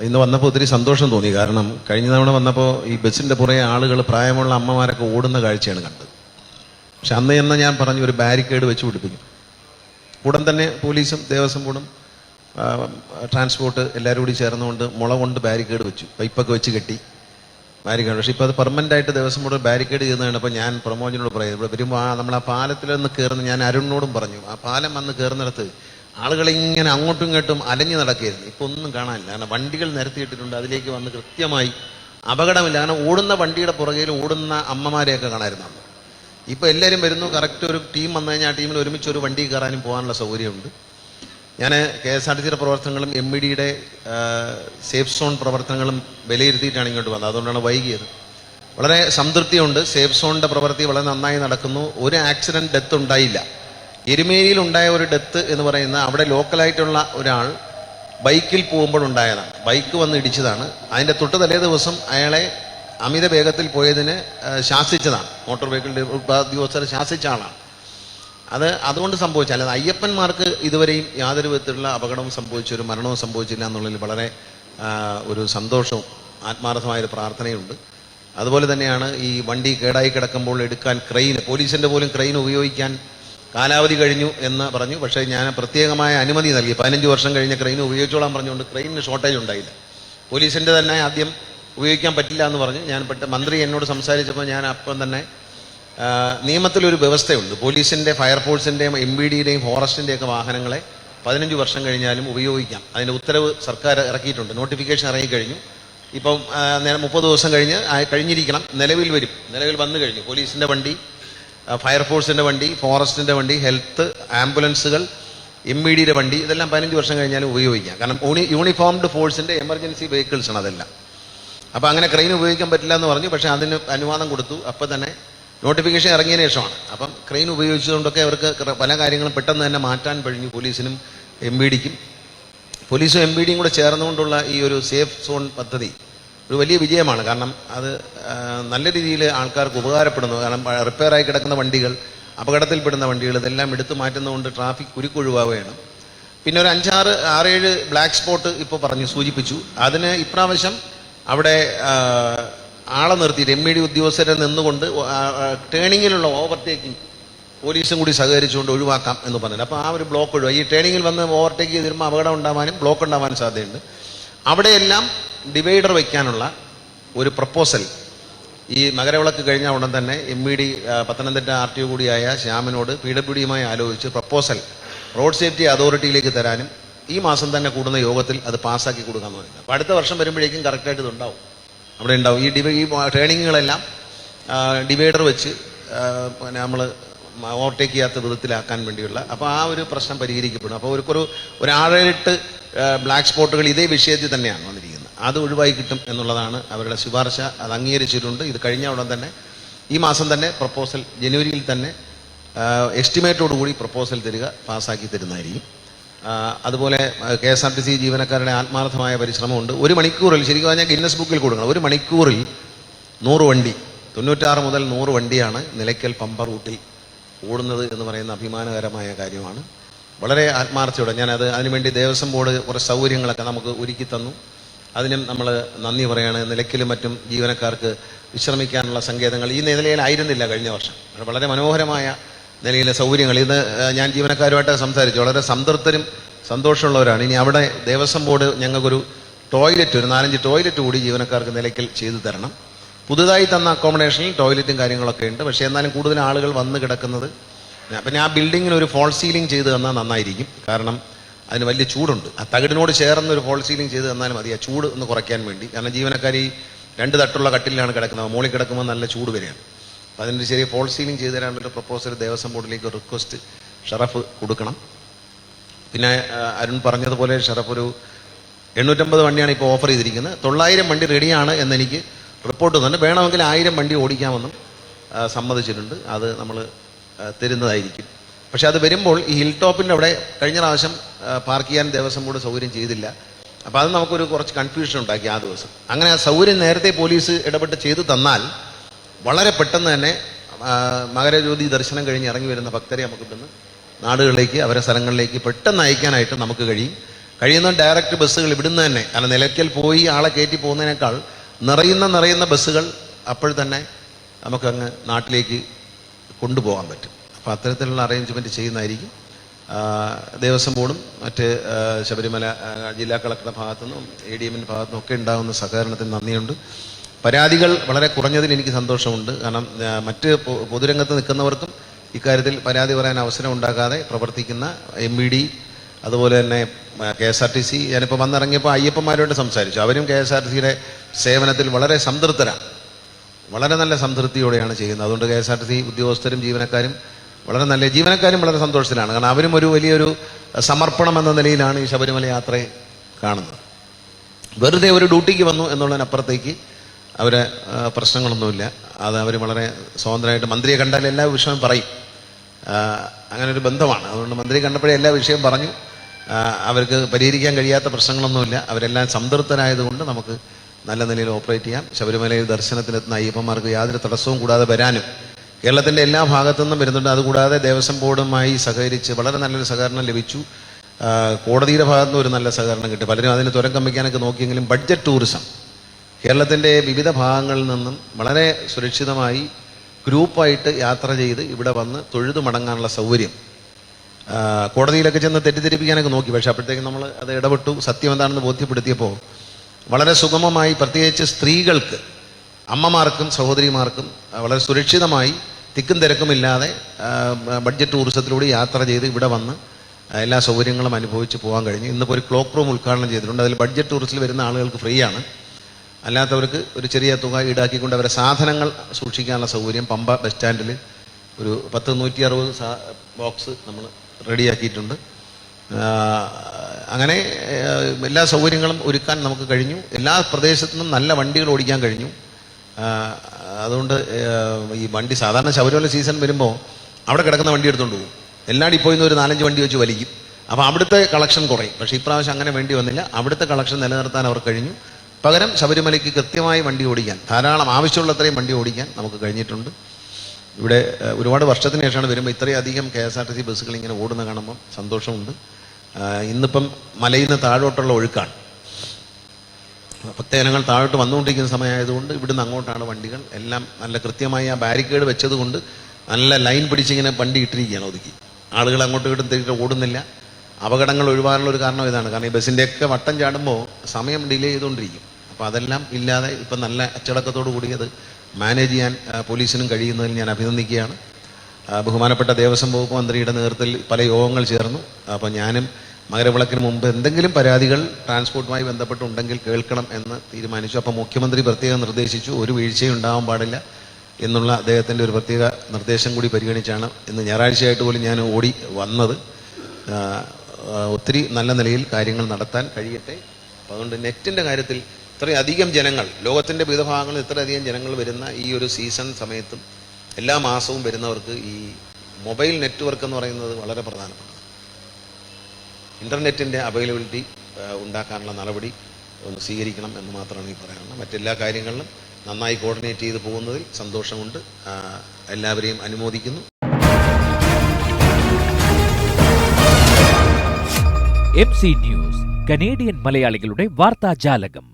ഇന്ന് വന്നപ്പോൾ ഒത്തിരി സന്തോഷം തോന്നി. കാരണം കഴിഞ്ഞ തവണ വന്നപ്പോൾ ഈ ബസ്സിന്റെ പുറകെ ആളുകൾ പ്രായമുള്ള അമ്മമാരൊക്കെ ഓടുന്ന കാഴ്ചയാണ് കണ്ടത്. പക്ഷെ അന്ന് എന്ന് ഞാൻ പറഞ്ഞു ഒരു ബാരിക്കേഡ് വെച്ച് പിടിപ്പിക്കും. ഉടൻ തന്നെ പോലീസും ദേവസ്വം ബോർഡും ട്രാൻസ്പോർട്ട് എല്ലാവരും കൂടി ചേർന്നുകൊണ്ട് മുള കൊണ്ട് ബാരിക്കേഡ് വെച്ചു. പൈപ്പൊക്കെ വെച്ച് കെട്ടി ബാരിക്കേഡ്. പക്ഷേ ഇപ്പോൾ അത് പെർമനന്റ് ആയിട്ട് ദേവസ്വം ബോർഡ് ബാരിക്കേഡ് ചെയ്യുന്നതാണ്. അപ്പോൾ ഞാൻ പ്രമോദിനോട് പറയുന്നത്. ഇവിടെ വരുമ്പോൾ ആ നമ്മൾ ആ പാലത്തിൽ നിന്ന് കയറുന്ന ഞാൻ അരുണിനോടും പറഞ്ഞു. ആ പാലം വന്ന് കയറുന്നിടത്ത് ആളുകൾ ഇങ്ങനെ അങ്ങോട്ടും ഇങ്ങോട്ടും അലഞ്ഞു നടക്കുകയായിരുന്നു ഇപ്പൊ ഒന്നും കാണാനില്ല. കാരണം വണ്ടികൾ നിരത്തിയിട്ടിട്ടുണ്ട്. അതിലേക്ക് വന്ന് കൃത്യമായി അപകടമില്ല. കാരണം ഓടുന്ന വണ്ടിയുടെ പുറകിൽ ഓടുന്ന അമ്മമാരെയൊക്കെ കാണായിരുന്നു അന്ന്. ഇപ്പൊ എല്ലാവരും വരുന്നു. കറക്റ്റ് ഒരു ടീം വന്നു കഴിഞ്ഞാൽ ആ ടീമിൽ ഒരുമിച്ച് ഒരു വണ്ടി കയറാനും പോകാനുള്ള സൗകര്യമുണ്ട്. ഞാൻ കെ എസ് ആർ ടി സിയുടെ പ്രവർത്തനങ്ങളും എം ഇ ഡിയുടെ സേഫ് സോൺ പ്രവർത്തനങ്ങളും വിലയിരുത്തിയിട്ടാണ് ഇങ്ങോട്ട് വന്നത്. അതുകൊണ്ടാണ് വൈകിയത്. വളരെ സംതൃപ്തിയുണ്ട്. സേഫ് സോണിന്റെ പ്രവൃത്തി വളരെ നന്നായി നടക്കുന്നു. ഒരു ആക്സിഡന്റ് ഡെത്ത് ഉണ്ടായില്ല. എരുമേലിയിൽ ഉണ്ടായ ഒരു ഡെത്ത് എന്ന് പറയുന്ന അവിടെ ലോക്കലായിട്ടുള്ള ഒരാൾ ബൈക്കിൽ പോകുമ്പോഴുണ്ടായതാണ് ബൈക്ക് വന്ന് ഇടിച്ചതാണ്. അതിന്റെ തൊട്ട് തലേ ദിവസം അയാളെ അമിത വേഗത്തിൽ പോയതിന് ശാസിച്ചതാണ്. മോട്ടോർ വെഹിക്കിൾ ഉദ്യോഗസ്ഥരെ ശാസിച്ച ആളാണ്. അത് അതുകൊണ്ട് സംഭവിച്ച. അല്ലാതെ അയ്യപ്പന്മാർക്ക് ഇതുവരെയും യാതൊരു വിധത്തിലുള്ള അപകടവും സംഭവിച്ചു ഒരു മരണവും സംഭവിച്ചില്ല എന്നുള്ളതിൽ വളരെ ഒരു സന്തോഷവും ആത്മാർത്ഥമായൊരു പ്രാർത്ഥനയുണ്ട്. അതുപോലെ തന്നെയാണ് ഈ വണ്ടി കേടായി കിടക്കുമ്പോൾ എടുക്കാൻ ക്രെയിൻ പോലീസിന്റെ പോലും ക്രെയിൻ ഉപയോഗിക്കാൻ കാലാവധി കഴിഞ്ഞു എന്ന് പറഞ്ഞു. പക്ഷേ ഞാൻ പ്രത്യേകമായ അനുമതി നൽകി. പതിനഞ്ച് വർഷം കഴിഞ്ഞ ക്രെയിൻ ഉപയോഗിച്ചോളാൻ പറഞ്ഞുകൊണ്ട് ക്രെയിനിന് ഷോർട്ടേജ് ഉണ്ടായില്ല. പോലീസിന്റെ തന്നെ ആദ്യം ഉപയോഗിക്കാൻ പറ്റില്ല എന്ന് പറഞ്ഞു. ഞാൻ പെട്ട മന്ത്രി എന്നോട് സംസാരിച്ചപ്പോൾ ഞാൻ അപ്പം തന്നെ നിയമത്തിലൊരു വ്യവസ്ഥയുണ്ട്. പോലീസിന്റെ ഫയർഫോഴ്സിന്റെയും എം ബി ഡിയുടെയും ഫോറസ്റ്റിന്റെയൊക്കെ വാഹനങ്ങളെ പതിനഞ്ച് വർഷം കഴിഞ്ഞാലും ഉപയോഗിക്കാം. അതിന്റെ ഉത്തരവ് സർക്കാർ ഇറക്കിയിട്ടുണ്ട്. നോട്ടിഫിക്കേഷൻ ഇറങ്ങിക്കഴിഞ്ഞു ഇപ്പം മുപ്പത് ദിവസം കഴിഞ്ഞ് കഴിഞ്ഞിരിക്കണം. നിലവിൽ വരും. നിലവിൽ വന്നു കഴിഞ്ഞു. പോലീസിന്റെ വണ്ടി ആ, ഫയർഫോഴ്സിന്റെ വണ്ടി ഫോറസ്റ്റിന്റെ വണ്ടി ഹെൽത്ത് ആംബുലൻസുകൾ എം ഇ ഡിയുടെ വണ്ടി ഇതെല്ലാം പതിനഞ്ച് വർഷം കഴിഞ്ഞാലും ഉപയോഗിക്കാം. കാരണം യൂണി യൂണിഫോംഡ് ഫോഴ്സിന്റെ എമർജൻസി വെഹിക്കിൾസ് ആണ് അതെല്ലാം. അപ്പോൾ അങ്ങനെ ക്രെയിൻ ഉപയോഗിക്കാൻ പറ്റില്ല എന്ന് പറഞ്ഞു പക്ഷേ അതിന് അനുവാദം കൊടുത്തു. അപ്പോൾ തന്നെ നോട്ടിഫിക്കേഷൻ ഇറങ്ങിയതിന് ശേഷമാണ്. അപ്പം ക്രെയിൻ ഉപയോഗിച്ചുകൊണ്ടൊക്കെ അവർക്ക് പല കാര്യങ്ങളും പെട്ടെന്ന് തന്നെ മാറ്റാൻ കഴിഞ്ഞു പോലീസിനും എം ബി ഡിക്കും പോലീസും എം ബി ഡിയും കൂടെ ചേർന്നുകൊണ്ടുള്ള ഈ ഒരു സേഫ് സോൺ പദ്ധതി. ഒരു വലിയ വിജയമാണ്. കാരണം അത് നല്ല രീതിയിൽ ആൾക്കാർക്ക് ഉപകാരപ്പെടുന്നു. കാരണം റിപ്പയർ ആയി കിടക്കുന്ന വണ്ടികൾ അപകടത്തിൽപ്പെടുന്ന വണ്ടികൾ ഇതെല്ലാം എടുത്തു മാറ്റുന്നതുകൊണ്ട് ട്രാഫിക് കുരുക്കൊഴിവാവുകയാണ്. പിന്നെ ഒരു അഞ്ചാറ് ആറേഴ് ബ്ലാക്ക് സ്പോട്ട് ഇപ്പോൾ പറഞ്ഞു സൂചിപ്പിച്ചു. അതിന് ഇപ്രാവശ്യം അവിടെ ആളെ നിർത്തിയിട്ട് എം ഇ ഡി ഉദ്യോഗസ്ഥരെ നിന്നുകൊണ്ട് ടേണിങ്ങിലുള്ള ഓവർടേക്കിംഗ് പോലീസും കൂടി സഹകരിച്ചുകൊണ്ട് ഒഴിവാക്കാം എന്ന് പറഞ്ഞിട്ട് അപ്പോൾ ആ ഒരു ബ്ലോക്ക് ഒഴിവാക്കി ഈ ടേണിങ്ങിൽ വന്ന് ഓവർടേക്ക് ചെയ്ത് വരുമ്പോൾ അപകടം ഉണ്ടാവാനും ബ്ലോക്ക് ഉണ്ടാവാനും സാധ്യതയുണ്ട്. അവിടെയെല്ലാം ഡിവൈഡർ വയ്ക്കാനുള്ള ഒരു പ്രപ്പോസൽ ഈ മകരവിളക്ക് കഴിഞ്ഞ ഉടൻ തന്നെ M E D Pathanamthitta R T O കൂടിയായ ശ്യാമിനോട് പി ഡബ്ല്യു ഡിയുമായി ആലോചിച്ച് പ്രപ്പോസൽ റോഡ് സേഫ്റ്റി അതോറിറ്റിയിലേക്ക് തരാനും ഈ മാസം തന്നെ കൂടുന്ന യോഗത്തിൽ അത് പാസ്സാക്കി കൊടുക്കാമെന്ന് പറയുന്നത് അപ്പോൾ അടുത്ത വർഷം വരുമ്പോഴേക്കും കറക്റ്റായിട്ട് ഇതുണ്ടാവും. അവിടെ ഉണ്ടാവും. ഈ ഡിവൈ ഈ ട്രെയിനിങ്ങുകളെല്ലാം ഡിവൈഡർ വെച്ച് പിന്നെ നമ്മൾ ഓവർടേക്ക് ചെയ്യാത്ത വിധത്തിലാക്കാൻ വേണ്ടിയുള്ള അപ്പോൾ ആ ഒരു പ്രശ്നം പരിഹരിക്കപ്പെടും. അപ്പോൾ ഒരു ഒരു ആറേഴെട്ട് ബ്ലാക്ക് സ്പോട്ടുകൾ ഇതേ വിഷയത്തിൽ തന്നെയാണ് വന്നിരിക്കുന്നത്. അത് ഒഴിവായി കിട്ടും എന്നുള്ളതാണ് അവരുടെ ശുപാർശ. അത് അംഗീകരിച്ചിട്ടുണ്ട്. ഇത് കഴിഞ്ഞ ഉടൻ തന്നെ ഈ മാസം തന്നെ പ്രപ്പോസൽ ജനുവരിയിൽ തന്നെ എസ്റ്റിമേറ്റോട് കൂടി പ്രപ്പോസൽ തരിക പാസ്സാക്കി തരുന്നതായിരിക്കും. അതുപോലെ K S R T C ജീവനക്കാരുടെ ആത്മാർത്ഥമായ പരിശ്രമമുണ്ട്. ഒരു മണിക്കൂറിൽ ശരിക്കും പറഞ്ഞാൽ ഗിന്നസ് ബുക്കിൽ കൊടുക്കണം. ഒരു മണിക്കൂറിൽ നൂറ് വണ്ടി തൊണ്ണൂറ്റാറ് മുതൽ നൂറ് വണ്ടിയാണ് നിലയ്ക്കൽ പമ്പ റൂട്ടിൽ ഓടുന്നത് എന്ന് പറയുന്ന അഭിമാനകരമായ കാര്യമാണ്. വളരെ ആത്മാർത്ഥയോടെ ഞാനത് അതിനുവേണ്ടി ദേവസ്വം ബോർഡ് കുറച്ച് സൗകര്യങ്ങളൊക്കെ നമുക്ക് ഒരുക്കി തന്നു. അതിനും നമ്മൾ നന്ദി പറയാണ്. നിലയ്ക്കലും മറ്റും ജീവനക്കാർക്ക് വിശ്രമിക്കാനുള്ള സങ്കേതങ്ങൾ ഈ നിലയിലായിരുന്നില്ല കഴിഞ്ഞ വർഷം. വളരെ മനോഹരമായ നിലയിലെ സൗകര്യങ്ങൾ. ഇത് ഞാൻ ജീവനക്കാരുമായിട്ട് സംസാരിച്ചു. വളരെ സംതൃപ്തരും സന്തോഷമുള്ളവരാണ്. ഇനി അവിടെ ദേവസ്വം ബോർഡ് ഞങ്ങൾക്കൊരു ടോയ്ലറ്റ് ഒരു നാലഞ്ച് ടോയ്ലറ്റ് കൂടി ജീവനക്കാർക്ക് നിലയ്ക്കൽ ചെയ്തു തരണം. പുതുതായി തന്ന അക്കോമഡേഷനിൽ ടോയ്ലറ്റും കാര്യങ്ങളൊക്കെ ഉണ്ട്. പക്ഷേ എന്നാലും കൂടുതൽ ആളുകൾ വന്ന് കിടക്കുന്നത് ഞാൻ ആ ബിൽഡിങ്ങിന് ഒരു ഫോൾ സീലിംഗ് ചെയ്ത് തന്നാൽ നന്നായിരിക്കും. കാരണം അതിന് വലിയ ചൂടുണ്ട്. ആ തകിടിനോട് ചേർന്ന് ഒരു ഫോൾ സീലിംഗ് ചെയ്ത് തന്നാലും മതി. ആ ചൂട് ഒന്ന് കുറയ്ക്കാൻ വേണ്ടി. കാരണം ജീവനക്കാരി രണ്ട് തട്ടുള്ള കട്ടിലാണ് കിടക്കുന്നത്. മുകളിൽ കിടക്കുമ്പോൾ നല്ല ചൂട് വരികയാണ്. അപ്പം അതിന്റെ ചെറിയ ഫോൾ സീലിംഗ് ചെയ്ത് തരാനുള്ള പ്രപ്പോസൽ ദേവസ്വം ബോർഡിലേക്ക് റിക്വസ്റ്റ് ഷറഫ് കൊടുക്കണം. പിന്നെ അരുൺ പറഞ്ഞതുപോലെ ഷറഫ് ഒരു എണ്ണൂറ്റമ്പത് വണ്ടിയാണ് ഇപ്പോൾ ഓഫർ ചെയ്തിരിക്കുന്നത്. തൊള്ളായിരം വണ്ടി റെഡിയാണ് എന്നെനിക്ക് റിപ്പോർട്ട് തന്നെ വേണമെങ്കിൽ ആയിരം വണ്ടി ഓടിക്കാമെന്നും സമ്മതിച്ചിട്ടുണ്ട്. അത് നമ്മൾ തരുന്നതായിരിക്കും. പക്ഷെ അത് വരുമ്പോൾ ഈ ഹിൽ ടോപ്പിന്റെ അവിടെ കഴിഞ്ഞ പ്രാവശ്യം പാർക്ക് ചെയ്യാൻ ദേവസ്വം ബോർഡ് സൗകര്യം ചെയ്തില്ല. അപ്പോൾ അത് നമുക്കൊരു കുറച്ച് കൺഫ്യൂഷൻ ഉണ്ടാക്കി ആ ദിവസം. അങ്ങനെ ആ സൗകര്യം നേരത്തെ പോലീസ് ഇടപെട്ട് ചെയ്തു തന്നാൽ വളരെ പെട്ടെന്ന് തന്നെ മകരജ്യോതി ദർശനം കഴിഞ്ഞ് ഇറങ്ങി വരുന്ന ഭക്തരെ നമുക്ക് ഇവിടുന്ന് നാടുകളിലേക്ക് അവരെ സ്ഥലങ്ങളിലേക്ക് പെട്ടെന്ന് അയക്കാനായിട്ട് നമുക്ക് കഴിയും. കഴിയുന്ന ഡയറക്റ്റ് ബസ്സുകൾ ഇവിടുന്ന് തന്നെ അല്ല നിലയ്ക്കൽ പോയി ആളെ കയറ്റി പോകുന്നതിനേക്കാൾ നിറയുന്ന നിറയുന്ന ബസ്സുകൾ അപ്പോൾ തന്നെ നമുക്കങ്ങ് നാട്ടിലേക്ക് കൊണ്ടുപോകാൻ പറ്റും. അപ്പോൾ അത്തരത്തിലുള്ള അറേഞ്ച്മെന്റ് ചെയ്യുന്നതായിരിക്കും. ദേവസ്വം ബോർഡും മറ്റ് ശബരിമല ജില്ലാ കളക്ടറുടെ ഭാഗത്തുനിന്നും എ ഡി എമ്മിന്റെ ഭാഗത്തുനിന്നും ഒക്കെ ഉണ്ടാകുന്ന സഹകരണത്തിന് നന്ദിയുണ്ട്. പരാതികൾ വളരെ കുറഞ്ഞതിൽ എനിക്ക് സന്തോഷമുണ്ട്. കാരണം മറ്റ് പൊതുരംഗത്ത് നിൽക്കുന്നവർക്കും ഇക്കാര്യത്തിൽ പരാതി പറയാൻ അവസരം ഉണ്ടാക്കാതെ പ്രവർത്തിക്കുന്ന എം ബി ഡി അതുപോലെ തന്നെ K S R T C. ഞാനിപ്പോൾ വന്നിറങ്ങിയപ്പോൾ അയ്യപ്പന്മാരോട് സംസാരിച്ചു. അവരും കെ എസ് ആർ ടി സിയുടെ സേവനത്തിൽ വളരെ സംതൃപ്തരാണ്. വളരെ നല്ല സംതൃപ്തിയോടെയാണ് ചെയ്യുന്നത്. അതുകൊണ്ട് K S R T C ഉദ്യോഗസ്ഥരും ജീവനക്കാരും വളരെ നല്ല ജീവനക്കാരും വളരെ സന്തോഷത്തിലാണ്. കാരണം അവരും ഒരു വലിയൊരു സമർപ്പണം എന്ന നിലയിലാണ് ഈ ശബരിമല യാത്രയെ കാണുന്നത്. വെറുതെ ഒരു ഡ്യൂട്ടിക്ക് വന്നു എന്നുള്ളതിനപ്പുറത്തേക്ക് അവരെ പ്രശ്നങ്ങളൊന്നുമില്ല. അത് അവർ വളരെ സ്വതന്ത്രമായിട്ട് മന്ത്രിയെ കണ്ടാൽ എല്ലാ വിഷയവും പറയും. അങ്ങനെ ഒരു ബന്ധമാണ്. അതുകൊണ്ട് മന്ത്രി കണ്ടപ്പോഴേ എല്ലാ വിഷയവും പറഞ്ഞു. അവർക്ക് പരിഹരിക്കാൻ കഴിയാത്ത പ്രശ്നങ്ങളൊന്നുമില്ല. അവരെല്ലാം സംതൃപ്തരായതുകൊണ്ട് നമുക്ക് നല്ല നിലയിൽ ഓപ്പറേറ്റ് ചെയ്യാം. ശബരിമലയിൽ ദർശനത്തിനെത്തുന്ന അയ്യപ്പന്മാർക്ക് യാതൊരു തടസ്സവും കൂടാതെ വരാനും കേരളത്തിന്റെ എല്ലാ ഭാഗത്തു നിന്നും വരുന്നുണ്ട്. അതുകൂടാതെ ദേവസ്വം ബോർഡുമായി സഹകരിച്ച് വളരെ നല്ലൊരു സഹകരണം ലഭിച്ചു. കോടതിയുടെ ഭാഗത്തുനിന്ന് ഒരു നല്ല സഹകരണം കിട്ടി. പലരും അതിന് തുരം കമ്മിക്കാനൊക്കെ നോക്കിയെങ്കിലും ബഡ്ജറ്റ് ടൂറിസം കേരളത്തിന്റെ വിവിധ ഭാഗങ്ങളിൽ നിന്നും വളരെ സുരക്ഷിതമായി ഗ്രൂപ്പായിട്ട് യാത്ര ചെയ്ത് ഇവിടെ വന്ന് തൊഴുതു മടങ്ങാനുള്ള സൗകര്യം. കോടതിയിലൊക്കെ ചെന്ന് തെറ്റിദ്ധരിപ്പിക്കാനൊക്കെ നോക്കി. പക്ഷെ അപ്പോഴത്തേക്കും നമ്മൾ അത് ഇടപെട്ടു. സത്യം എന്താണെന്ന് ബോധ്യപ്പെടുത്തിയപ്പോൾ വളരെ സുഗമമായി പ്രത്യേകിച്ച് സ്ത്രീകൾക്ക് അമ്മമാർക്കും സഹോദരിമാർക്കും വളരെ സുരക്ഷിതമായി തിക്കും തിരക്കുമില്ലാതെ ബഡ്ജറ്റ് ടൂറിസത്തിലൂടെ യാത്ര ചെയ്ത് ഇവിടെ വന്ന് എല്ലാ സൗകര്യങ്ങളും അനുഭവിച്ച് പോകാൻ കഴിഞ്ഞു. ഇന്നിപ്പോൾ ഒരു ക്ലോക്ക് റൂം ഉദ്ഘാടനം ചെയ്തിട്ടുണ്ട്. അതിൽ ബഡ്ജറ്റ് ടൂറിസ്റ്റിൽ വരുന്ന ആളുകൾക്ക് ഫ്രീ ആണ്. അല്ലാത്തവർക്ക് ഒരു ചെറിയ തുക ഈടാക്കിക്കൊണ്ട് അവരെ സാധനങ്ങൾ സൂക്ഷിക്കാനുള്ള സൗകര്യം പമ്പ ബസ് സ്റ്റാൻഡിൽ ഒരു പത്ത് നൂറ്റി അറുപത് സാ ബോക്സ് നമ്മൾ റെഡിയാക്കിയിട്ടുണ്ട്. അങ്ങനെ എല്ലാ സൗകര്യങ്ങളും ഒരുക്കാൻ നമുക്ക് കഴിഞ്ഞു. എല്ലാ പ്രദേശത്തു നിന്നും നല്ല വണ്ടികൾ ഓടിക്കാൻ കഴിഞ്ഞു. അതുകൊണ്ട് ഈ വണ്ടി സാധാരണ ശബരിമല സീസൺ വരുമ്പോൾ അവിടെ കിടക്കുന്ന വണ്ടി എടുത്തുകൊണ്ട് പോകും. എല്ലായിടത്തും പോയി ഒരു നാലഞ്ച് വണ്ടി വെച്ച് വലിക്കും. അപ്പോൾ അവിടുത്തെ കളക്ഷൻ കുറയും. പക്ഷേ ഇപ്രാവശ്യം അങ്ങനെ വേണ്ടി വന്നില്ല. അവിടുത്തെ കളക്ഷൻ നിലനിർത്താൻ അവർ കഴിഞ്ഞു. പകരം ശബരിമലയ്ക്ക് കൃത്യമായി വണ്ടി ഓടിക്കാൻ ധാരാളം ആവശ്യമുള്ളത്രയും വണ്ടി ഓടിക്കാൻ നമുക്ക് കഴിഞ്ഞിട്ടുണ്ട്. ഇവിടെ ഒരുപാട് വർഷത്തിന് ശേഷമാണ് വരുമ്പോൾ ഇത്രയധികം K S R T C ബസ്സുകൾ ഇങ്ങനെ ഓടുന്ന കാണുമ്പോൾ സന്തോഷമുണ്ട്. ഇന്നിപ്പം മലയിൽ നിന്ന് താഴോട്ടുള്ള ഒഴുക്കാണ്. ഭക്തജനങ്ങൾ താഴോട്ട് വന്നുകൊണ്ടിരിക്കുന്ന സമയമായതുകൊണ്ട് ഇവിടുന്ന് അങ്ങോട്ടാണ് വണ്ടികൾ. എല്ലാം നല്ല കൃത്യമായി ആ ബാരിക്കേഡ് വെച്ചതുകൊണ്ട് നല്ല ലൈൻ പിടിച്ചിങ്ങനെ വണ്ടി ഇട്ടിരിക്കുകയാണ് ഒതുക്കി. ആളുകൾ അങ്ങോട്ടും ഇങ്ങോട്ടും തിരികെ ഓടുന്നില്ല. അപകടങ്ങൾ ഒഴിവാനുള്ള ഒരു കാരണം ഇതാണ്. കാരണം ഈ ബസ്സിന്റെയൊക്കെ വട്ടം ചാടുമ്പോൾ സമയം ഡിലേ ചെയ്തുകൊണ്ടിരിക്കും. അപ്പോൾ അതെല്ലാം ഇല്ലാതെ ഇപ്പം നല്ല അച്ചടക്കത്തോടു കൂടി അത് മാനേജ് ചെയ്യാൻ പോലീസിനും കഴിയുന്നതിൽ ഞാൻ അഭിനന്ദിക്കുകയാണ്. ബഹുമാനപ്പെട്ട ദേവസ്വം വകുപ്പ് മന്ത്രിയുടെ നേതൃത്വത്തിൽ പല യോഗങ്ങൾ ചേർന്നു. അപ്പോൾ ഞാനും മകരവിളക്കിന് മുമ്പ് എന്തെങ്കിലും പരാതികൾ ട്രാൻസ്പോർട്ടുമായി ബന്ധപ്പെട്ടുണ്ടെങ്കിൽ കേൾക്കണം എന്ന് തീരുമാനിച്ചു. അപ്പോൾ മുഖ്യമന്ത്രി പ്രത്യേകം നിർദ്ദേശിച്ചു ഒരു വീഴ്ചയും ഉണ്ടാവാൻ പാടില്ല എന്നുള്ള അദ്ദേഹത്തിന്റെ ഒരു പ്രത്യേക നിർദ്ദേശം കൂടി പരിഗണിച്ചാണ് ഇന്ന് ഞായറാഴ്ചയായിട്ട് പോലും ഞാൻ ഓടി വന്നത്. ഒത്തിരി നല്ല നിലയിൽ കാര്യങ്ങൾ നടത്താൻ കഴിയട്ടെ. അതുകൊണ്ട് നെറ്റിന്റെ കാര്യത്തിൽ ഇത്രയധികം ജനങ്ങൾ ലോകത്തിന്റെ വിവിധ ഭാഗങ്ങളിൽ ഇത്രയധികം ജനങ്ങൾ വരുന്ന ഈ ഒരു സീസൺ സമയത്തും എല്ലാ മാസവും വരുന്നവർക്ക് ഈ മൊബൈൽ നെറ്റ്വർക്ക് എന്ന് പറയുന്നത് വളരെ പ്രധാനപ്പെട്ടതാണ് ഇന്റർനെറ്റിന്റെ അവൈലബിലിറ്റി ഉണ്ടാക്കാനുള്ള നടപടി ഒന്ന് സ്വീകരിക്കണം എന്ന് മാത്രമാണ് ഈ പറയാനുള്ളത്. മറ്റെല്ലാ കാര്യങ്ങളിലും നന്നായി കോർഡിനേറ്റ് ചെയ്ത് പോകുന്നതിൽ സന്തോഷമുണ്ട്. എല്ലാവരെയും അനുമോദിക്കുന്നു. എം സി ന്യൂസ് കനേഡിയൻ മലയാളികളുടെ വാർത്താജാലകം.